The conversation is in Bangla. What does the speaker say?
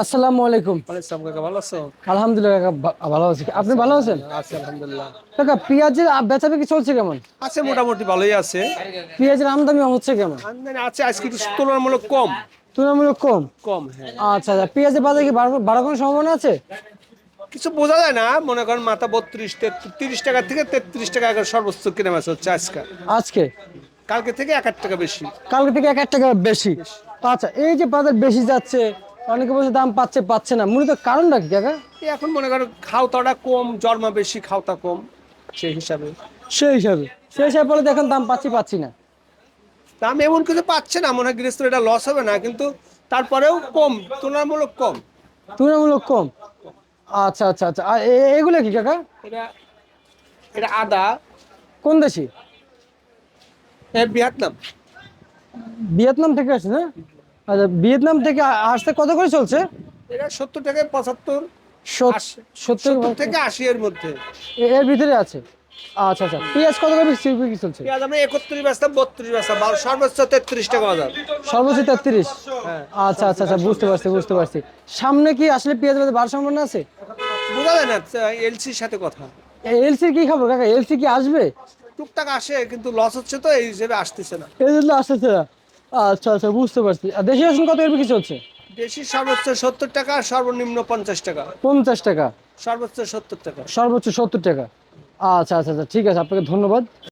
আসসালামু আলাইকুম। কাকা ভালো আছো? আলহামদুলিল্লাহ কাকা ভালো আছি। আপনি ভালো আছেন? আছি আলহামদুলিল্লাহ। কাকা পেঁয়াজের বেচা বিক্রি চলছে কেমন? আছে মোটামুটি ভালোই আছে। পেঁয়াজের আমদানি হচ্ছে কেমন? আমদানি আছে আজকে একটু তুলনামূলক কম। তুলনামূলক কম? কম হ্যাঁ। আচ্ছা আচ্ছা পেঁয়াজের বাজার কি বাড়ার কোনো সম্ভাবনা আছে? কিছু বোঝা যায় না মনে করেন মাথা বত্রিশ তিরিশ টাকা থেকে তেত্রিশ টাকা এখন সর্বোচ্চ কিনে মাছ হচ্ছে আজকে। আজকে? কালকে থেকে এক টাকা বেশি। কালকে থেকে এক এক টাকা বেশি। আচ্ছা এই যে বাজার বেশি যাচ্ছে অনেকে বলছে দাম পাচ্ছে পাচ্ছে না। মূলত কারণটা কি কাকা? এখন মনে করেন খাওয়াটা কম জন্মা বেশি খাওয়াটা কম সেই হিসাবে। সেই হিসাবে। সেই হিসাবে বলে দেখেন দাম পাচ্ছি পাচ্ছি না। দাম এমন কিছু পাচ্ছে না মনে হয় গৃহস্থ এটা লস হবে না কিন্তু তারপরেও কম তুলনামূলক কম। তুলনামূলক কম। আচ্ছা আচ্ছা আচ্ছা। আর এগুলো কি কাকা? এটা এটা আদা। কোন দেশি? এ ভিয়েতনাম। ভিয়েতনাম থেকে আসছে না? আচ্ছা ভিয়েতনাম থেকে আসতে কত করে চলছে? এটা সত্তর থেকে পঁচাত্তর সত্তর থেকে আশি এর মধ্যে। এর ভিতরে আছে। আচ্ছা আচ্ছা পেঁয়াজ কত করে বিক্রি বিক্রি চলছে? পেঁয়াজ আমরা একত্রিশ ব্যস্তা বত্রিশ ব্যস্তা বারো সর্বোচ্চ তেত্রিশ টাকা বাজার। সর্বোচ্চ তেত্রিশ? আচ্ছা আচ্ছা আচ্ছা বুঝতে পারছি বুঝতে পারছি। সামনে কি আসলে পেঁয়াজ বাজার সম্ভাবনা আছে? বোঝা যায় না এলসির সাথে কথা। এলসি কি খবর? কাকা এলসি কি আসবে? টুকটাক আসে কিন্তু লস হচ্ছে তো এই হিসেবে আসতেছে না। এই জন্য আসতেছে না। আচ্ছা আচ্ছা বুঝতে পারছি। আর দেশি রসুন কত এর বিক্রি চলছে? দেশি সর্বোচ্চ সত্তর টাকা সর্বনিম্ন পঞ্চাশ টাকা। পঞ্চাশ টাকা? সর্বোচ্চ সত্তর টাকা। সর্বোচ্চ সত্তর টাকা। আচ্ছা আচ্ছা আচ্ছা ঠিক আছে আপনাকে ধন্যবাদ।